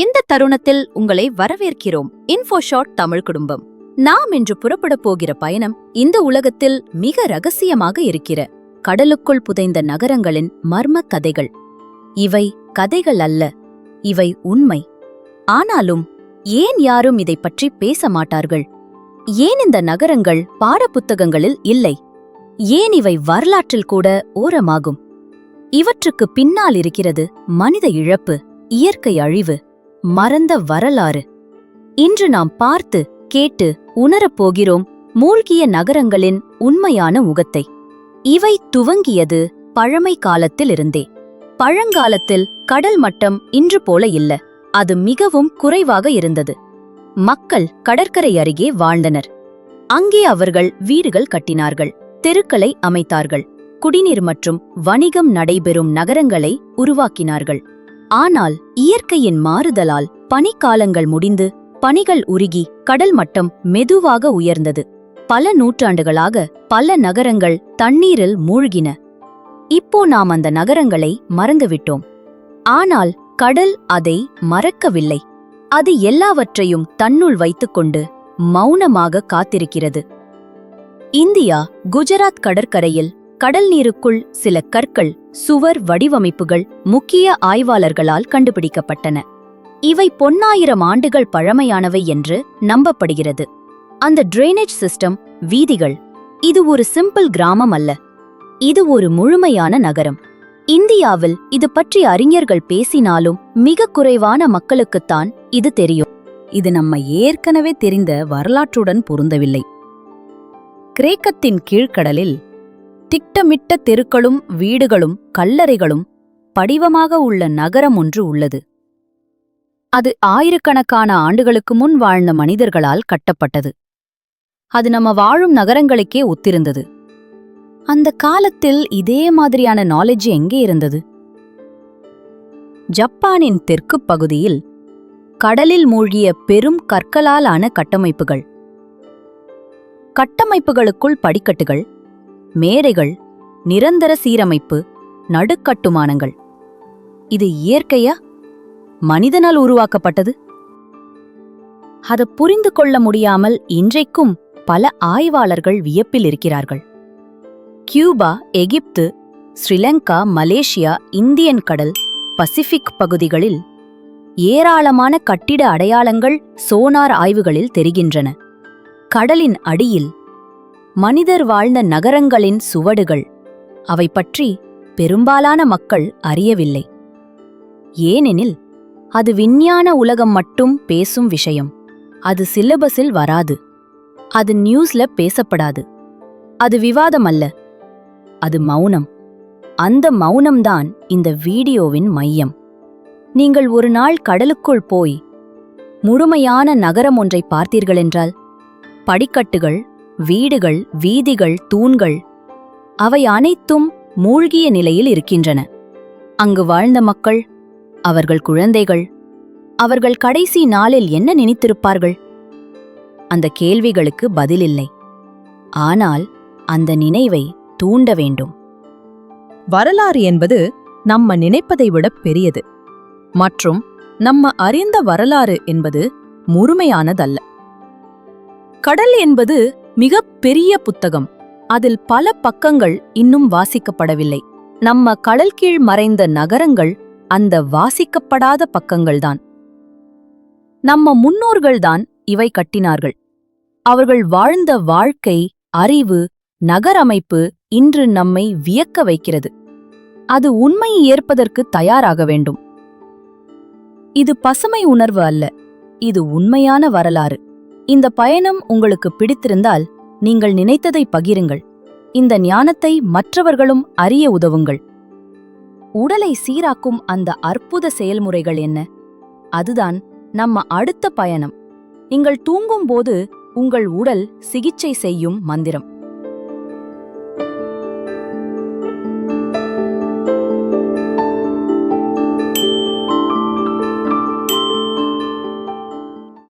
இந்த தருணத்தில் உங்களை வரவேற்கிறோம் இன்ஃபோஷாட் தமிழ் குடும்பம். நாம் இன்று புறப்படப் போகிற பயணம் இந்த உலகத்தில் மிக ரகசியமாக இருக்கிற கடலுக்குள் புதைந்த நகரங்களின் மர்ம கதைகள். இவை கதைகள் அல்ல இவை உண்மை. ஆனாலும் ஏன் யாரும் இதை பற்றி பேச மாட்டார்கள்? ஏன் இந்த நகரங்கள் பாடப்புத்தகங்களில் இல்லை? ஏன் இவை வரலாற்றில் கூட ஓரமாகும்? இவற்றுக்கு பின்னால் இருக்கிறது மனித இழப்பு இயற்கை அழிவு. மறந்த வரலாறு. இன்று நாம் பார்த்து கேட்டு உணரப் போகிறோம் மூழ்கிய நகரங்களின் உண்மையான முகத்தை. இவை துவங்கியது பழமை காலத்திலிருந்தே. பழங்காலத்தில் கடல் மட்டம் இன்று போல இல்ல அது மிகவும் குறைவாக இருந்தது. மக்கள் கடற்கரை அருகே வாழ்ந்தனர். அங்கே அவர்கள் வீடுகள் கட்டினார்கள் தெருக்களை அமைத்தார்கள். குடிநீர் மற்றும் வணிகம் நடைபெறும் நகரங்களை உருவாக்கினார்கள். ஆனால் இயற்கையின் மாறுதலால் பனிக்காலங்கள் முடிந்து பனிகள் உருகி கடல் மட்டம் மெதுவாக உயர்ந்தது. பல நூற்றாண்டுகளாக பல நகரங்கள் தண்ணீரில் மூழ்கின. இப்போ நாம் அந்த நகரங்களை மறந்துவிட்டோம். ஆனால் கடல் அதை மறக்கவில்லை. அது எல்லாவற்றையும் தன்னுள் வைத்துக்கொண்டு மௌனமாக காத்திருக்கிறது. இந்தியா குஜராத் கடற்கரையில் கடல் நீருக்குள் சில கற்கள் சுவர் வடிவமைப்புகள் முக்கிய ஆய்வாளர்களால் கண்டுபிடிக்கப்பட்டன. இவை பொன்னாயிரம் ஆண்டுகள் பழமையானவை என்று நம்பப்படுகிறது. அந்த டிரைனேஜ் சிஸ்டம் வீதிகள் இது ஒரு சிம்பிள் கிராமம் அல்ல. இது ஒரு முழுமையான நகரம். இந்தியாவில் இது பற்றி அறிஞர்கள் பேசினாலும் மிக குறைவான மக்களுக்குத்தான் இது தெரியும். இது நம்ம ஏற்கனவே தெரிந்த வரலாற்றுடன் பொருந்தவில்லை. கிரேக்கத்தின் கீழ்க்கடலில் திட்டமிட்ட தெருக்களும் வீடுகளும் கல்லறைகளும் படிவமாக உள்ள நகரம் ஒன்று உள்ளது. அது ஆயிரக்கணக்கான ஆண்டுகளுக்கு முன் வாழ்ந்த மனிதர்களால் கட்டப்பட்டது. அது நம்ம வாழும் நகரங்களுக்கே ஒத்திருந்தது. அந்த காலத்தில் இதே மாதிரியான நாலேஜ் எங்கே இருந்தது? ஜப்பானின் தெற்குப் பகுதியில் கடலில் மூழ்கிய பெரும் கற்களால் ஆன கட்டமைப்புகள். கட்டமைப்புகளுக்குள் படிக்கட்டுகள் மேடைகள் நிரந்தர சீரமைப்பு நடுக்கட்டுமானங்கள். இது இயற்கையா? மனிதனால் உருவாக்கப்பட்டது? அதை புரிந்து கொள்ள முடியாமல் இன்றைக்கும் பல ஆய்வாளர்கள் வியப்பில் இருக்கிறார்கள். கியூபா எகிப்து ஸ்ரீலங்கா மலேசியா இந்தியன் கடல் பசிபிக் பகுதிகளில் ஏராளமான கட்டிட அடையாளங்கள் சோனார் ஆய்வுகளில் தெரிகின்றன. கடலின் அடியில் மனிதர் வாழ்ந்த நகரங்களின் சுவடுகள். அவை பற்றி பெரும்பாலான மக்கள் அறியவில்லை. ஏனெனில் அது விஞ்ஞான உலகம் மட்டும் பேசும் விஷயம். அது சிலபஸில் வராது. அது நியூஸ்ல பேசப்படாது. அது விவாதம் அல்ல அது மௌனம். அந்த மௌனம்தான் இந்த வீடியோவின் மையம். நீங்கள் ஒரு நாள் கடலுக்குள் போய் முழுமையான நகரம் ஒன்றை பார்த்தீர்களென்றால் படிக்கட்டுகள் வீடுகள் வீதிகள் தூண்கள் அவை அனைத்தும் மூழ்கிய நிலையில் இருக்கின்றன. அங்கு வாழ்ந்த மக்கள் அவர்கள் குழந்தைகள் அவர்கள் கடைசி நாளில் என்ன நினைத்திருப்பார்கள்? அந்த கேள்விகளுக்கு பதிலில்லை. ஆனால் அந்த நினைவை தூண்ட வேண்டும். வரலாறு என்பது நம்ம நினைப்பதை விட பெரியது. மற்றும் நம்ம அறிந்த வரலாறு என்பது முழுமையானதல்ல. கடல் என்பது மிக பெரிய புத்தகம். அதில் பல பக்கங்கள் இன்னும் வாசிக்கப்படவில்லை. நம்ம கடல் கீழ் மறைந்த நகரங்கள் அந்த வாசிக்கப்படாத பக்கங்கள்தான். நம்ம முன்னோர்கள்தான் இவை கட்டினார்கள். அவர்கள் வாழ்ந்த வாழ்க்கை அறிவு நகரமைப்பு இன்று நம்மை வியக்க வைக்கிறது. அது உண்மையை ஏற்பதற்கு தயாராக வேண்டும். இது பசுமை உணர்வு அல்ல இது உண்மையான வரலாறு. இந்த பயணம் உங்களுக்கு பிடித்திருந்தால் நீங்கள் நினைத்ததை பகிருங்கள். இந்த ஞானத்தை மற்றவர்களும் அறிய உதவுங்கள். உடலை சீராக்கும் அந்த அற்புத செயல்முறைகள் என்ன? அதுதான் நம்ம அடுத்த பயணம். நீங்கள் தூங்கும்போது உங்கள் உடல் சிகிச்சை செய்யும் மந்திரம்.